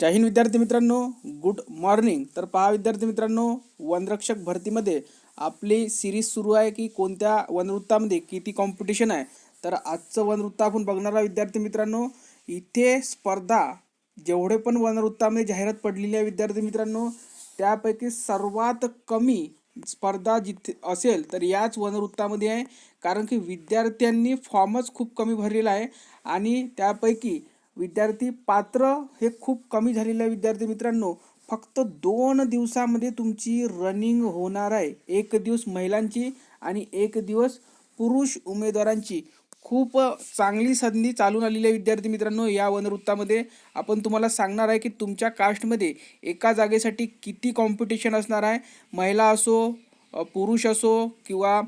जय हिंद विद्यार्थी मित्रांनो. Good morning तर पहा विद्यार्थी मित्रांनो वनरक्षक भरतीमध्ये आपली सिरीज सुरू आहे की कोणत्या वनवृत्तामध्ये किती कॉम्पिटिशन आहे? तर आजचं वनवृत्त आपण बघणारा विद्यार्थी मित्रांनो. इथे स्पर्धा जेवढे पण वनवृत्तामध्ये जाहिरात पडलेली आहे विद्यार्थी मित्रांनो त्यापैकी सर्वात कमी स्पर्धा जिथे असेल तर याच वनवृत्तामध्ये आहे. कारण की विद्यार्थ्यांनी फॉर्मच खूप कमी भरलेला आहे. आणि त्यापैकी विद्यार्थी पात्र हे खूप कमी झालेले आहे विद्यार्थी मित्रांनो फक्त दोन दिवसामध्ये तुमची रनिंग होणार आहे. एक दिवस महिलांची आणि एक दिवस पुरुष उमेदवारांची. खूप चांगली संधी चालून आलेली आहे विद्यार्थी मित्रांनो या वनवृत्तामध्ये. आपण तुम्हाला सांगणार आहे की तुमच्या कास्टमध्ये एका जागेसाठी किती कॉम्पिटिशन असणार आहे? महिला असो पुरुष असो किंवा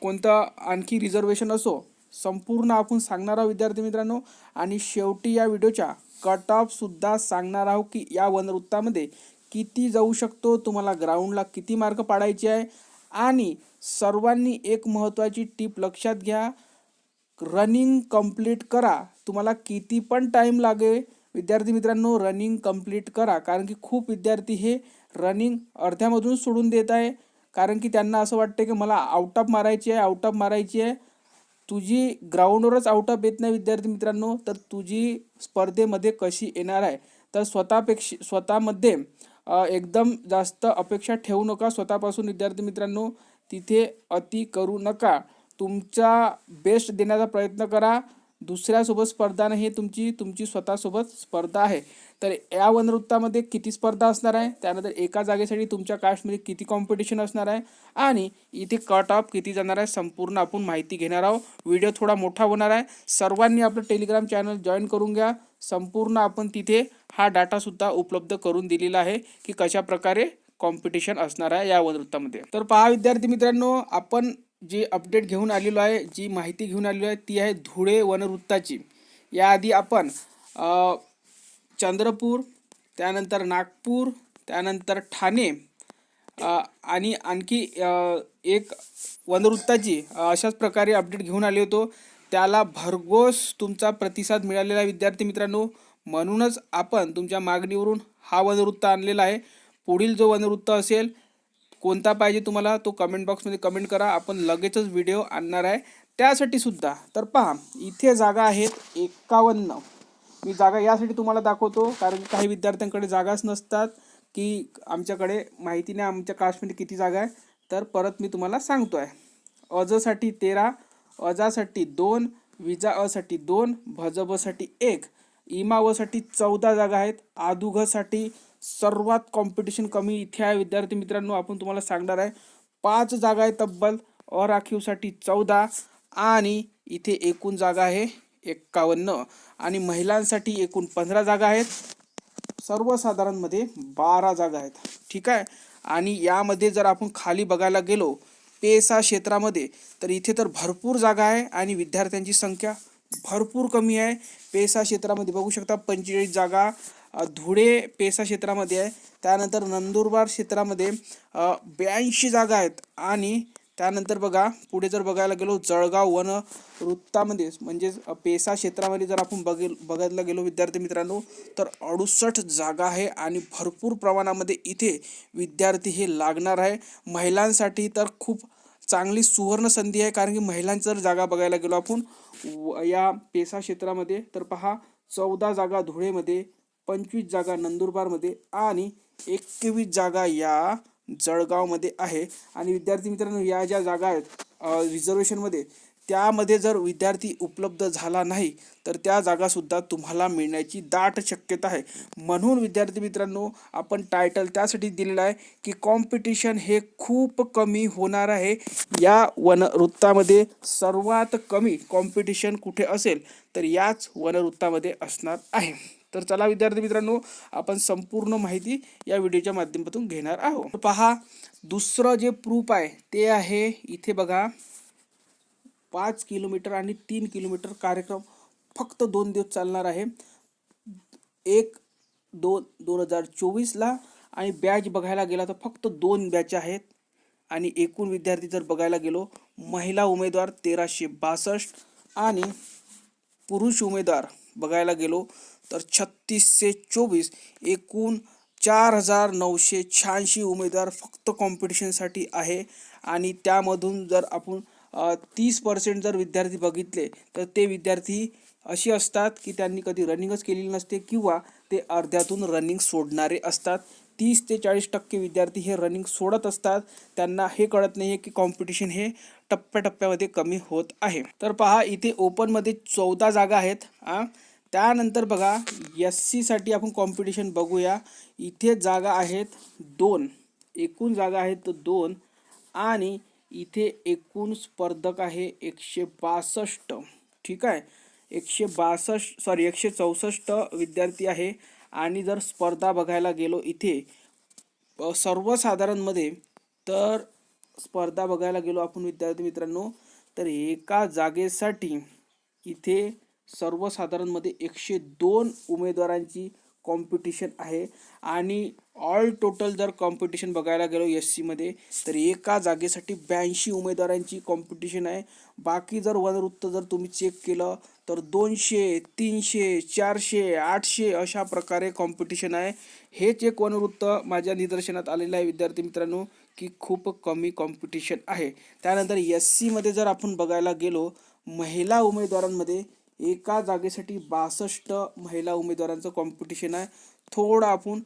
कोणतं आणखी रिझर्वेशन असो संपूर्ण आपण सांगणार आहोत विद्यार्थी मित्रांनो. आणि शेवटी या व्हिडिओच्या कट ऑफसुद्धा सांगणार आहोत की या वनवृत्तामध्ये किती जाऊ शकतो तुम्हाला ग्राउंडला किती मार्क पाडायचे आहे. आणि सर्वांनी एक महत्त्वाची टीप लक्षात घ्या रनिंग कंप्लीट करा. तुम्हाला किती पण टाईम लागे विद्यार्थी मित्रांनो रनिंग कंप्लीट करा. कारण की खूप विद्यार्थी हे रनिंग अर्ध्यामधून सोडून देत आहे. कारण की त्यांना असं वाटतं की मला आउट ऑफ मारायची आहे आउट ऑफ मारायची आहे. तुझी ग्राउंडवरच आउट ऑफ येत नाही विद्यार्थी मित्रांनो तर तुझी स्पर्धेमध्ये कशी येणार आहे? तर स्वतःपेक्षा स्वतःमध्ये एकदम जास्त अपेक्षा ठेवू नका स्वतःपासून विद्यार्थी मित्रांनो. तिथे अति करू नका. तुमचा बेस्ट देण्याचा प्रयत्न करा. दुसऱ्यासोबत स्पर्धा नाही तुमची तुमची स्वतःसोबत स्पर्धा आहे. तर या वनवृत्तामध्ये किती स्पर्धा असणार आहे? त्यानंतर एका जागेसाठी तुमच्या कास्टमध्ये किती कॉम्पिटिशन असणार आहे? आणि इथे कट ऑफ किती जाणार आहे? संपूर्ण आपण माहिती घेणार आहोत. व्हिडिओ थोडा मोठा होणार आहे. सर्वांनी आपलं टेलिग्राम चॅनल जॉईन करून घ्या. संपूर्ण आपण तिथे हा डाटासुद्धा उपलब्ध करून दिलेला आहे की कशा प्रकारे कॉम्पिटिशन असणार आहे या वनवृत्तामध्ये तर पहा विद्यार्थी मित्रांनो आपण जी अपडेट घेऊन आलेलो आहे जी माहिती घेऊन आलेलो आहे ती आहे धुळे वनवृत्ताची. याआधी आपण चंद्रपूर त्यानंतर नागपूर त्यानंतर ठाणे आणि आणखी एक वनवृत्ताची अशाच प्रकारे अपडेट घेऊन आले होतो. त्याला भरघोस तुमचा प्रतिसाद मिळालेला आहे विद्यार्थी मित्रांनो. म्हणूनच आपण तुमच्या मागणीवरून हा वनवृत्त आणलेला आहे. पुढील जो वनवृत्त असेल कोणता पाहिजे तुम्हाला तो कमेंट बॉक्समध्ये कमेंट करा. आपण लगेचच व्हिडिओ आणणार आहे. त्यासाठी सुद्धा तर पहा इथे जागा आहेत एकावन्न. मी जागा यासाठी तुम्हाला दाखवतो कारण की काही विद्यार्थ्यांकडे जागाच नसतात की आमच्याकडे माहिती नाही आमच्या कास्टमध्ये किती जागा आहे. तर परत मी तुम्हाला सांगतो आहे अजसाठी तेरा अजासाठी दोन विजा असाठी दोन भजबसाठी एक इमावसाठी चौदा जागा आहेत आदुघसाठी सर्वात कॉम्पिटिशन कमी इथे आहे. विद्यार्थी मित्रांनो आपण तुम्हाला सांगणार आहे. पाच जागा आहे तब्बल. अराखीवसाठी चौदा आणि इथे एकूण जागा आहे एक्कावन्न. आणि महिलांसाठी एकूण पंधरा जागा आहेत. सर्वसाधारणमध्ये बारा जागा आहेत. ठीक आहे? आणि यामध्ये जर आपण खाली बघायला गेलो पेसा क्षेत्रामध्ये तर इथे तर भरपूर जागा आहे आणि विद्यार्थ्यांची संख्या भरपूर कमी आहे. पेसा क्षेत्रामध्ये बघू शकता पंचेचाळीस जागा धुळे पेसा क्षेत्रामध्ये आहे. त्यानंतर नंदुरबार क्षेत्रामध्ये ब्याऐंशी जागा आहेत. आणि त्यानंतर बघा पुढे जर बघायला गेलो जळगाव वन वृत्तामध्ये म्हणजेच पेसा क्षेत्रामध्ये जर आपण बघेल बघायला गेलो विद्यार्थी मित्रांनो तर अडुसष्ट जागा आहे. आणि भरपूर प्रमाणामध्ये इथे विद्यार्थी हे लागणार आहे. महिलांसाठी तर खूप चांगली सुवर्ण संधी आहे. कारण की महिलांची जर जागा बघायला गेलो आपण व- या पेसा क्षेत्रामध्ये तर पहा चौदा जागा धुळेमध्ये पंचवीस जागा नंदुरबारमध्ये आणि एकवीस जागा या जळगावमध्ये आहे. आणि विद्यार्थी मित्रांनो या ज्या जागा आहेत रिझर्वेशनमध्ये त्यामध्ये जर विद्यार्थी उपलब्ध झाला नाही तर त्या जागासुद्धा तुम्हाला मिळण्याची दाट शक्यता आहे. म्हणून विद्यार्थी मित्रांनो आपण टायटल त्यासाठी दिलेलं आहे की कॉम्पिटिशन हे खूप कमी होणार आहे. या वनवृत्तामध्ये सर्वात कमी कॉम्पिटिशन कुठे असेल तर याच वनवृत्तामध्ये असणार आहे. तर चला विद्यार्थी मित्रांनो आपण संपूर्ण माहिती या व्हिडिओच्या माध्यमातून घेणार आहोत. पहा दुसरं जे प्रूफ आहे ते आहे इथे बघा पाच किलोमीटर आणि तीन किलोमीटर कार्यक्रम फक्त दोन दिवस चालणार आहे. एक दोन दोन हजार चोवीसला आणि बॅच बघायला गेला तर फक्त दोन बॅच आहेत. आणि एकूण विद्यार्थी जर बघायला गेलो महिला उमेदवार तेराशे बासष्ट आणि पुरुष उमेदवार बघायला गेलो तर छत्तीसशे चोवीस एकूण चार हजार नऊशे शहाऐंशी उमेदवार फक्त कॉम्पिटिशनसाठी आहे. आणि त्यामधून जर आपण तीस पर्सेंट जर विद्यार्थी बघितले तर ते विद्यार्थी असे असतात की त्यांनी कधी रनिंगच केलेली नसते किंवा ते अर्ध्यातून रनिंग सोडणारे असतात. तीस ते चाळीस टक्के विद्यार्थी हे रनिंग सोडत असतात. त्यांना हे कळत नाही आहे की कॉम्पिटिशन हे टप्प्याटप्प्यामध्ये कमी होत आहे. तर पहा इथे ओपनमध्ये चौदा जागा आहेत आ? त्यानंतर बघा एस सीसाठी आपण कॉम्पिटिशन बघूया. इथे जागा आहेत दोन. एकूण जागा आहेत दोन. आणि इथे एकूण स्पर्धक आहे एकशे बासष्ट. ठीक आहे? एकशे बासष्ट सॉरी एकशे चौसष्ट विद्यार्थी आहे. आणि जर स्पर्धा बघायला गेलो इथे सर्वसाधारणमध्ये तर स्पर्धा बघायला गेलो आपण विद्यार्थी मित्रांनो तर एका जागेसाठी इथे सर्वसाधारणमध्ये एकशे दोन उमेदवारांची कॉम्पिटिशन आहे. आणि ऑल टोटल जर कॉम्पिटिशन बघायला गेलो एस सीमध्ये तर एका जागेसाठी ब्याऐंशी उमेदवारांची कॉम्पिटिशन आहे. बाकी जर वनवृत्त जर तुम्ही चेक केलं तर दोनशे तीनशे चारशे आठशे अशा प्रकारे कॉम्पिटिशन आहे. हेच एक वनवृत्त माझ्या निदर्शनात आलेलं आहे विद्यार्थी मित्रांनो की खूप कमी कॉम्पिटिशन आहे. त्यानंतर एस सीमध्ये जर आपण बघायला गेलो महिला उमेदवारांमध्ये एका जागेसाठी बासष्ट महिला उमेदवारांचं कॉम्पिटिशन आहे. थोडं आपण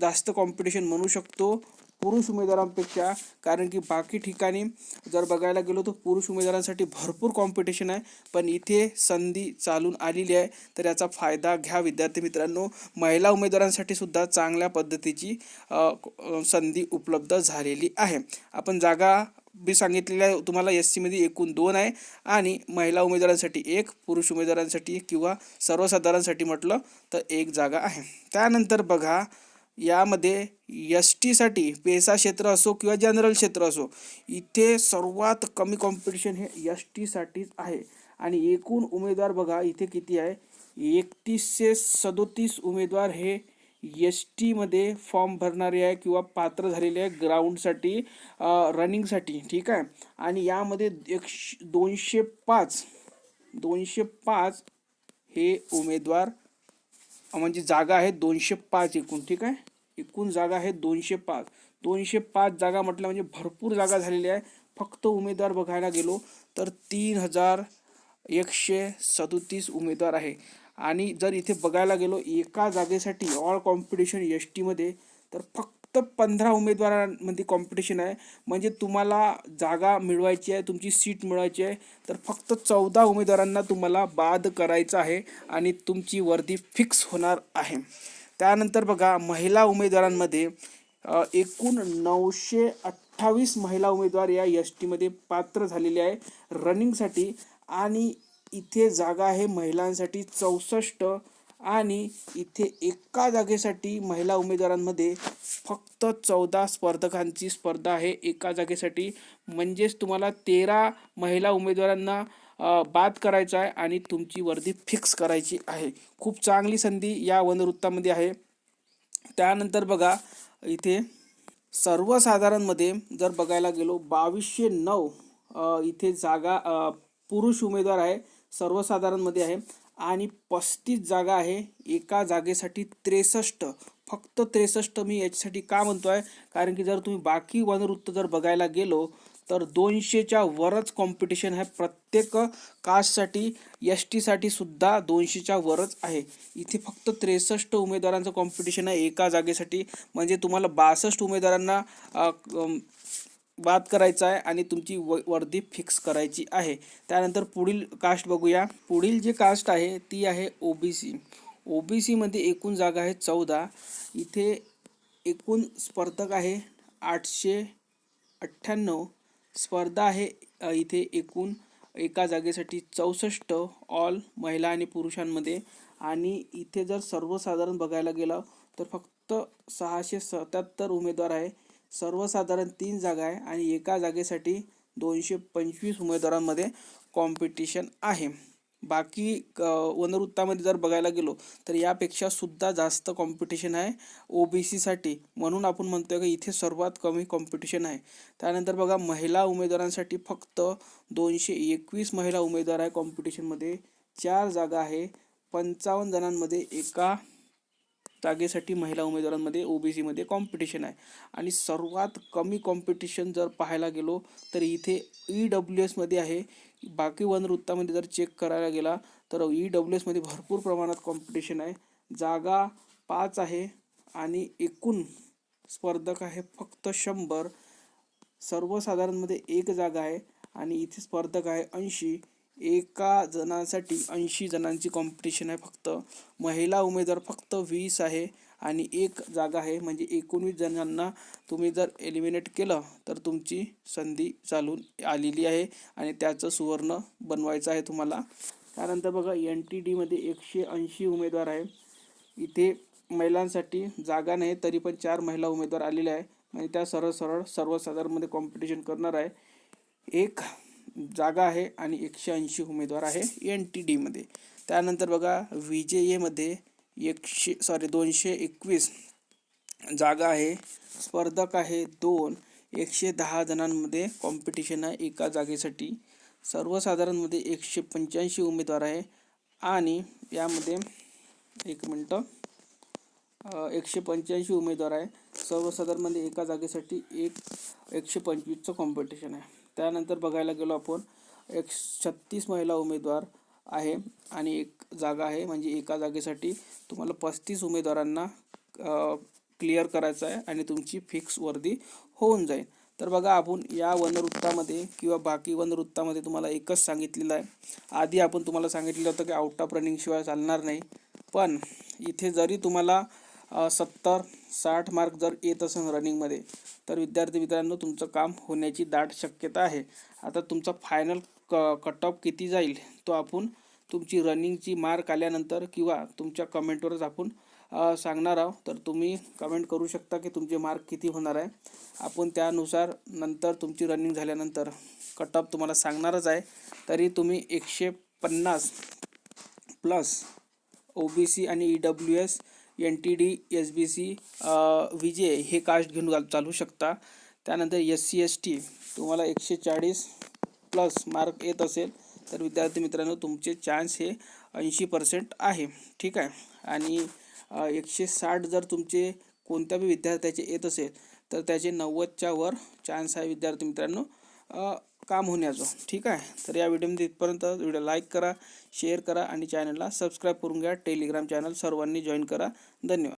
जास्त कॉम्पिटिशन म्हणू शकतो पुरुष उमेदवारांपेक्षा. कारण की बाकी ठिकाणी जर बघायला गेलो तर पुरुष उमेदवारांसाठी भरपूर कॉम्पिटिशन आहे. पण इथे संधी चालून आलेली आहे. तर याचा फायदा घ्या विद्यार्थी मित्रांनो. महिला उमेदवारांसाठी सुद्धा चांगल्या पद्धतीची संधी उपलब्ध झालेली आहे. आपण जागा मी सांगितलेल्या आहे तुम्हाला एस सीमध्ये एकूण दोन आहे आणि महिला उमेदवारांसाठी एक पुरुष उमेदवारांसाठी किंवा सर्वसाधारणसाठी म्हटलं तर एक जागा आहे. त्यानंतर बघा यामध्ये एस टीसाठी पेसा क्षेत्र असो किंवा जनरल क्षेत्र असो इथे सर्वात कमी कॉम्पिटिशन हे एस टीसाठीच आहे. आणि एकूण उमेदवार बघा इथे किती आहे? एकतीसशे सदोतीस उमेदवार हे एस टीमध्ये फॉर्म भरणारे आहे किंवा पात्र झालेले आहे ग्राउंडसाठी रनिंगसाठी ठीक आहे? आणि यामध्ये एकशे दोनशे पाच दोनशे पाच हे उमेदवार म्हणजे जागा आहे दोनशे पाच एकूण ठीक आहे? एकूण जागा आहे दोनशे पाच. दोनशे पाच जागा म्हटलं म्हणजे भरपूर जागा झालेल्या आहे. फक्त उमेदवार बघायला गेलो तर तीन हजार एकशे सदोतीस उमेदवार आहे. आणि जर इथे बघायला गेलो एका जागेसाठी ऑल कॉम्पिटिशन एस टीमध्ये तर फक्त पंधरा उमेदवारांमध्ये कॉम्पिटिशन आहे. म्हणजे तुम्हाला जागा मिळवायची आहे तुमची सीट मिळवायची आहे तर फक्त चौदा उमेदवारांना तुम्हाला बाद करायचं आहे आणि तुमची वर्दी फिक्स होणार आहे. त्यानंतर बघा महिला उमेदवारांमध्ये एकूण नऊशे अठ्ठावीस महिला उमेदवार या एस टीमध्ये पात्र झालेले आहे. रनिंगसाठी आणि इथे जागा आहे महिलांसाठी चौसष्ट आणि इथे एका जागेसाठी महिला उमेदवारांमध्ये फक्त चौदा स्पर्धकांची स्पर्धा आहे. एका जागेसाठी म्हणजेच तुम्हाला तेरा महिला उमेदवारांना बाद करायचा आहे आणि तुमची वर्दी फिक्स करायची आहे. खूप चांगली संधी या वनवृत्तामध्ये आहे. त्यानंतर बघा इथे सर्वसाधारणमध्ये जर बघायला गेलो बावीसशे नऊ इथे जागा पुरुष उमेदवार आहे. सर्वसाधारणमध्ये आहे. आणि पस्तीस जागा आहे. एका जागेसाठी त्रेसष्ट. फक्त त्रेसष्ट मी याच्यासाठी का म्हणतो आहे कारण की जर तुम्ही बाकी वनवृत्त जर बघायला गेलो तर दोनशेच्या वरच कॉम्पिटिशन आहे. प्रत्येक कास्टसाठी एस टीसाठी सुद्धा दोनशेच्या वरच आहे. इथे फक्त त्रेसष्ट उमेदवारांचं कॉम्पिटिशन आहे एका जागेसाठी. म्हणजे तुम्हाला बासष्ट उमेदवारांना अ, बाद करायचा आहे आणि तुमची व वर्दी फिक्स करायची आहे. त्यानंतर पुढील कास्ट बघूया. पुढील जी कास्ट आहे ती आहे ओ बी सी ओ बी सीमध्ये एकूण जागा आहे चौदा. इथे एकूण स्पर्धक आहे आठशे अठ्ठ्याण्णव. स्पर्धा आहे इथे एकूण एका जागेसाठी चौसष्ट ऑल महिला आणि पुरुषांमध्ये. आणि इथे जर सर्वसाधारण बघायला गेलं तर फक्त सहाशे सत्याहत्तर उमेदवार आहे. सर्वसाधारण तीन जागा आहे आणि एका जागेसाठी दोनशे पंचवीस उमेदवारांमध्ये कॉम्पिटिशन आहे. बाकी क वनवृत्तामध्ये जर बघायला गेलो तर यापेक्षा सुद्धा जास्त कॉम्पिटिशन आहे ओ बी सीसाठी म्हणून आपण म्हणतोय की इथे सर्वात कमी कॉम्पिटिशन आहे. त्यानंतर बघा महिला उमेदवारांसाठी फक्त दोनशे एकवीस महिला उमेदवार आहे कॉम्पिटिशनमध्ये चार जागा आहे. पंचावन्न जणांमध्ये एका जागेसाठी महिला उमेदवारांमध्ये ओ बी सीमध्ये कॉम्पिटिशन आहे. आणि सर्वात कमी कॉम्पिटिशन जर पाहायला गेलो तर इथे ई डब्ल्यू एसमध्ये आहे. बाकी वन वृत्तामध्ये जर चेक करायला गेला तर ई डब्ल्यू एसमध्ये भरपूर प्रमाणात कॉम्पिटिशन आहे. जागा पाच आहे आणि एकूण स्पर्धक आहे फक्त शंभर. सर्वसाधारणमध्ये एक जागा आहे आणि इथे स्पर्धक आहे ऐंशी. एका जणांसाठी ऐंशी जणांची कॉम्पिटिशन आहे फक्त. महिला उमेदवार फक्त वीस आहे आणि एक जागा आहे. म्हणजे एकोणवीस जणांना तुम्ही जर एलिमिनेट केलं तर तुमची संधी चालून आलेली आहे आणि त्याचं सुवर्ण बनवायचं आहे तुम्हाला. त्यानंतर बघा एन टी डीमध्ये एकशे ऐंशी उमेदवार आहे. इथे महिलांसाठी जागा नाही तरी पण चार महिला उमेदवार आलेल्या आहे. म्हणजे त्या सरळ सरळ सर्वसाधारणमध्ये कॉम्पिटिशन करणार आहे. एक जागा आहे आणि एकशे ऐंशी उमेदवार आहे एन टी डीमध्ये त्यानंतर बघा व्ही जे एमध्ये एकशे सॉरी दोनशे एकवीस जागा आहे. स्पर्धक आहे दोन. एकशे दहा जणांमध्ये कॉम्पिटिशन आहे एका जागेसाठी. सर्वसाधारणमध्ये एकशे पंच्याऐंशी उमेदवार आहे. आणि यामध्ये एक मिनटं एकशे पंच्याऐंशी उमेदवार आहे. सर्वसाधारणमध्ये एका जागेसाठी एक एकशे पंचवीसचं कॉम्पिटिशन आहे. त्यानंतर बघायला गेलो आपण एक छत्तीस महिला उमेदवार आहे आणि एक जागा आहे. म्हणजे एका जागेसाठी तुम्हाला पस्तीस उमेदवारांना क्लिअर करायचं आहे आणि तुमची फिक्स वर्दी होऊन जाईल. तर बघा आपण या वनवृत्तामध्ये किंवा बाकी वनवृत्तामध्ये तुम्हाला एकच सांगितलेलं आहे. आधी आपण तुम्हाला सांगितलेलं होतं की आउट ऑफ रनिंगशिवाय चालणार नाही. पण इथे जरी तुम्हाला सत्तर साठ मार्क जर येत असेल रनिंगमध्ये तर विद्यार्थी मित्रांनो तुमचं काम होण्याची दाट शक्यता आहे. आता तुमचा फायनल क कट ऑफ किती जाईल तो आपण तुमची रनिंगची मार्क आल्यानंतर किंवा तुमच्या कमेंटवरच आपण सांगणार आहोत. तर तुम्ही कमेंट करू शकता की तुमचे मार्क किती होणार आहे. आपण त्यानुसार नंतर तुमची रनिंग झाल्यानंतर कट ऑफ तुम्हाला सांगणारच आहे. तरी तुम्ही एकशे पन्नास प्लस ओ बी सी आणि E W S N T D S B C VJ हे कास्ट घेऊन घाल- चालू शकता. त्यानंतर एस सी एस टी तुम्हाला एकशे चाळीस प्लस मार्क येत असेल. तर विद्यार्थी मित्रांनो तुमचे चान्स हे ऐंशी पर्सेंट आहे. ठीक आहे? आणि एकशे साठ जर तुमचे कोणत्या बी विद्यार्थ्याचे येत असेल तर त्याचे नव्वदच्या वर चान्स आहे विद्यार्थी मित्रांनो. काम होण्याचं ठीक आहे? तर या व्हिडिओमध्ये इथपर्यंत व्हिडिओ लाईक करा शेअर करा आणि चॅनलला सबस्क्राईब करून घ्या. टेलिग्राम चॅनल सर्वांनी जॉईन करा. धन्यवाद.